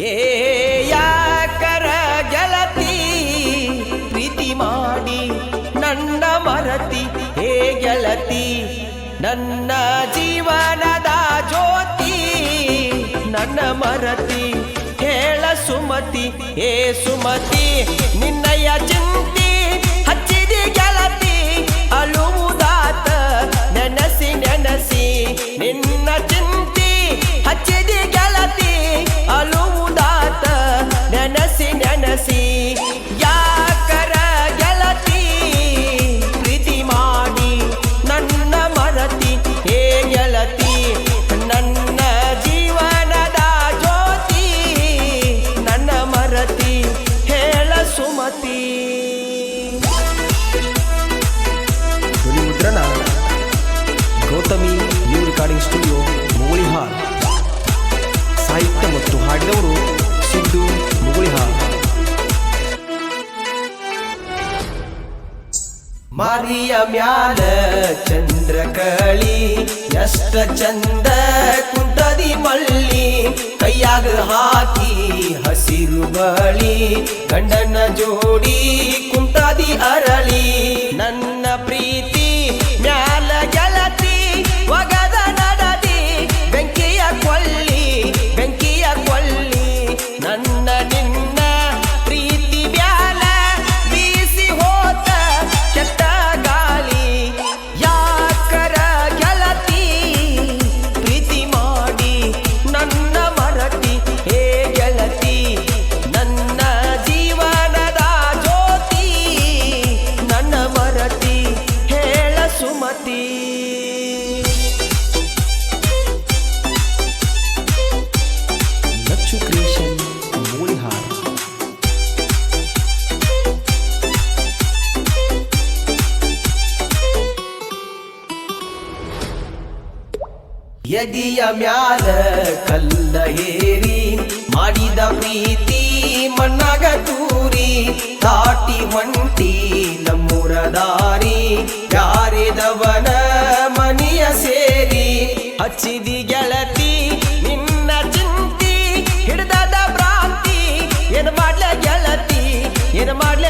ಏ, ಯಾಕರ ಗೆಳತಿ, ಪ್ರೀತಿ ಮಾಡಿ ನನ್ನ ಮರತಿ? ಹೇ ಗೆಳತಿ, ನನ್ನ ಜೀವನದ ಜ್ಯೋತಿ, ನನ್ನ ಮರತಿ, ಹೇಳ ಸುಮತಿ, ಹೇ ಸುಮತಿ, ನಿನ್ನಯ ಚಿಂತಿ, ಹಚ್ಚಿದಿ ಸ್ಟುಡಿಯೋ ಮುಗುಳಿಹಾರ್. ಸಾಹಿತ್ಯ ಮತ್ತು ಹಾಡಿದವರು ಸಿದ್ದು ಮುಗುಳಿಹಾರ್. ಮಾರಿಯ ಮ್ಯಾಲ ಚಂದ್ರ ಕಳಿ ಎಷ್ಟ ಚಂದ ಕುಂತದಿ ಮಳ್ಳಿ ಕೈಯಾಗ ಹಾಕಿ ಹಸಿರು ಬಳಿ, ಗಂಡನ ಜೋಡಿ ಕುಂತದಿ ಅರಳಿ. ಎದೆಯ ಮ್ಯಾಲ ಕಲ್ಲ ಹೇರಿ ಮಾಡಿದ ಪ್ರೀತಿ ಮಣ್ಣಾಗ ತೂರಿ ತಾಟಿ ಮಂಟಿ ನಮ್ಮೂರ ದಾರಿ ಯಾರಿದವನ ಮನೆಯ ಸೇರಿ ಹಚ್ಚಿದಿ ಗೆಳತಿ ನಿನ್ನ ಚಿಂತಿ ಹಿಡ್ದದ ಭ್ರಾಂತಿ ಏನು ಮಾಡ್ಲ ಗೆಳತಿ ಏನು ಮಾಡ್ಲ